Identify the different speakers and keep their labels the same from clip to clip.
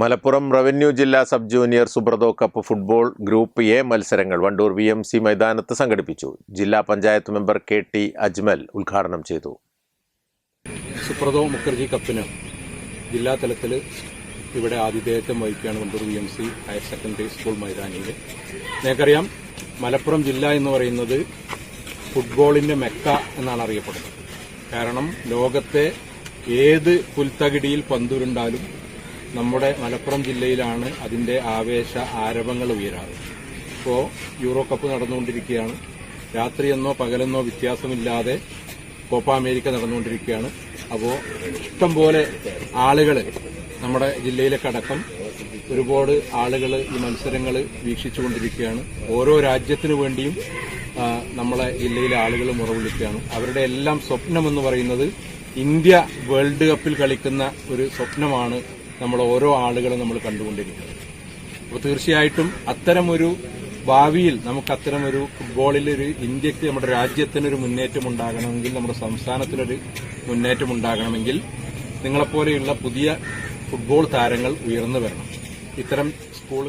Speaker 1: Malappuram revenue ജില്ലാ sub junior Subroto cup football group A മത്സരങ്ങൾ Wandoor V M C മൈതാനത്ത് സംഘടിപ്പിച്ചു. ജില്ലാ panchayat member K T Ajmal ഉദ്ഘാടനം ചെയ്തു.
Speaker 2: സുപ്രതോ മുഖർജി കപ്പിന് ജില്ലാ തലത്തിൽ ഇവിടെ ആതിഥേയത്വം വഹിക്കുകയാണ് Wandoor V M C higher secondary school മൈതാനിയിൽ. നിങ്ങൾക്കറിയാം മലപ്പുറം ജില്ല എന്ന് പറയുന്നത് ഫുട്ബോളിന്റെ മെക്ക എന്നാണ് അറിയപ്പെടുന്നത്. കാരണം ലോകത്തെ ഏത് പുൽത്തകിടിയിൽ പന്തുരുണ്ടാലും നമ്മുടെ മലപ്പുറം ജില്ലയിലാണ് അതിന്റെ ആവേശ ആരവങ്ങൾ ഉയരാറ്. ഇപ്പോൾ യൂറോ കപ്പ് നടന്നുകൊണ്ടിരിക്കുകയാണ്. രാത്രിയെന്നോ പകലെന്നോ വ്യത്യാസമില്ലാതെ കോപ്പ അമേരിക്ക നടന്നുകൊണ്ടിരിക്കുകയാണ്. അപ്പോൾ ഇഷ്ടംപോലെ ആളുകൾ നമ്മുടെ ജില്ലയിലെ അടക്കം ഒരുപാട് ആളുകൾ ഈ മത്സരങ്ങൾ വീക്ഷിച്ചുകൊണ്ടിരിക്കുകയാണ്. ഓരോ രാജ്യത്തിനു വേണ്ടിയും നമ്മളെ ജില്ലയിലെ ആളുകൾ മുറവിളിക്കുകയാണ്. അവരുടെ എല്ലാം സ്വപ്നമെന്ന് പറയുന്നത് ഇന്ത്യ വേൾഡ് കപ്പിൽ കളിക്കുന്ന ഒരു സ്വപ്നമാണ് നമ്മൾ ഓരോ ആളുകളും നമ്മൾ കണ്ടുകൊണ്ടിരിക്കുന്നത് അപ്പോൾ തീർച്ചയായിട്ടും അത്തരമൊരു ഭാവിയിൽ നമുക്ക് അത്തരമൊരു ഫുട്ബോളിൽ ഒരു ഇന്ത്യയ്ക്ക് നമ്മുടെ രാജ്യത്തിനൊരു മുന്നേറ്റം ഉണ്ടാകണമെങ്കിൽ നമ്മുടെ സംസ്ഥാനത്തിനൊരു മുന്നേറ്റം ഉണ്ടാകണമെങ്കിൽ നിങ്ങളെപ്പോലെയുള്ള പുതിയ ഫുട്ബോൾ താരങ്ങൾ ഉയർന്നു വരണം. ഇത്തരം സ്കൂൾ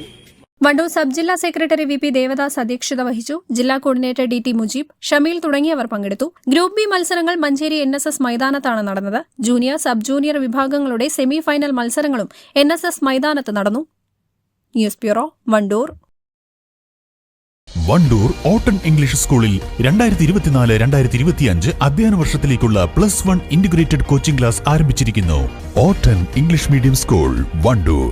Speaker 3: വണ്ടൂർ സബ് ജില്ലാ സെക്രട്ടറി വി പി ദേവദാസ് അധ്യക്ഷത വഹിച്ചു. ജില്ലാ coordinator D T Mujeeb Shameel തുടങ്ങിയവർ പങ്കെടുത്തു. ഗ്രൂപ്പ് ബി മത്സരങ്ങൾ മഞ്ചേരി എൻ എസ് എസ് മൈതാനത്താണ് നടന്നത്. ജൂനിയർ സബ് ജൂനിയർ വിഭാഗങ്ങളുടെ സെമി ഫൈനൽ മത്സരങ്ങളും എൻ എസ് എസ് മൈതാനത്ത് നടന്നു. News bureau Wandoor.
Speaker 4: വണ്ടൂർ ഓട്ടൺ ഇംഗ്ലീഷ് സ്കൂളിൽ രണ്ടായിരത്തി ഇരുപത്തിനാല് രണ്ടായിരത്തി ഇരുപത്തിയഞ്ച് അധ്യയന വർഷത്തിലേക്കുള്ള plus one integrated coaching class ആരംഭിച്ചിരിക്കുന്നു. ഓട്ടൺ ഇംഗ്ലീഷ് മീഡിയം സ്കൂൾ വണ്ടൂർ.